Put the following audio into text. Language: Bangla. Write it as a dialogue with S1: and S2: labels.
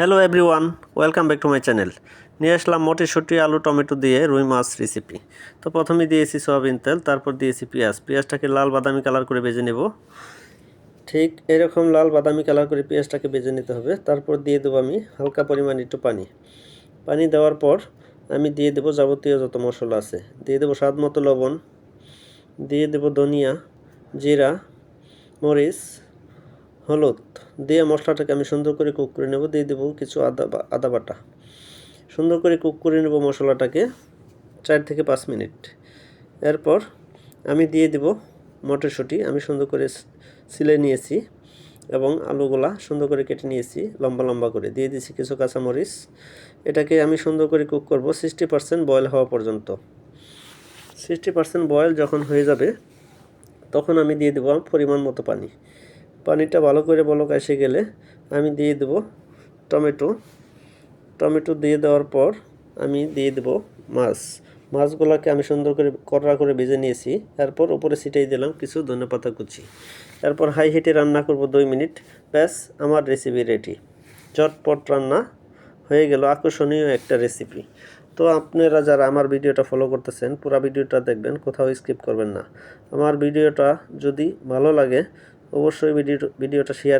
S1: Hello everyone welcome back to my channel নিয়ে আসলাম মটরশুঁটি, আলু, টমেটো দিয়ে রুই মাছ রেসিপি তো প্রথমে দিয়েছি সয়াবিন তেল, তারপর দিয়েছি পেঁয়াজ। পেঁয়াজটাকে লাল বাদামি কালার করে ভেজে নেব। ঠিক এরকম লাল বাদামি কালার করে পেঁয়াজটাকে ভেজে নিতে হবে। তারপর দিয়ে দেবো আমি হালকা পরিমাণ একটু পানি। পানি দেওয়ার পর আমি দিয়ে দেবো যাবতীয় যত মশলা আছে। দিয়ে দেবো স্বাদ মতো লবণ। দিয়ে দেবো ধনিয়া, জিরা, মরিচ হলুদ। দিয়ে মশলাটাকে আমি সুন্দর করে কুক করে নেব। দিয়ে দেবো কিছু আদা আদা বাটা। সুন্দর করে কুক করে নেব মশলাটাকে চার থেকে পাঁচ মিনিট। এরপর আমি দিয়ে দেব মটরশুঁটি। আমি সুন্দর করে সিলে নিয়েছি এবং আলুগুলা সুন্দর করে কেটে নিয়েছি লম্বা লম্বা করে। দিয়ে দিয়েছি কিছু কাঁচামরিচ। এটাকে আমি সুন্দর করে কুক করব সিক্সটি পার্সেন্ট বয়েল হওয়া পর্যন্ত। সিক্সটি পার্সেন্ট বয়েল যখন হয়ে যাবে, তখন আমি দিয়ে দেবো পরিমাণ মতো পানি। পানিটা ভালো করে বলক এসে গেলে আমি দিয়ে দেবো টমেটো। টমেটো দিয়ে দেওয়ার পর আমি দিয়ে দেবো মাছ। মাছগুলোকে আমি সুন্দর করে কড়া করে ভেজে নিয়েছি। এরপর উপরে ছিটাই দিলাম কিছু ধনেপাতা কুচি। এরপর হাই হিটে রান্না করব দুই মিনিট। ব্যাস, আমার রেসিপি রেডি চটপট রান্না হয়ে গেল আকর্ষণীয় একটা রেসিপি তো আপনারা যারা আমার ভিডিওটা ফলো করতেছেন, পুরো ভিডিওটা দেখবেন, কোথাও স্কিপ করবেন না। আমার ভিডিওটা যদি ভালো লাগে অবশ্যই ভিডিও ভিডিওটা শেয়ার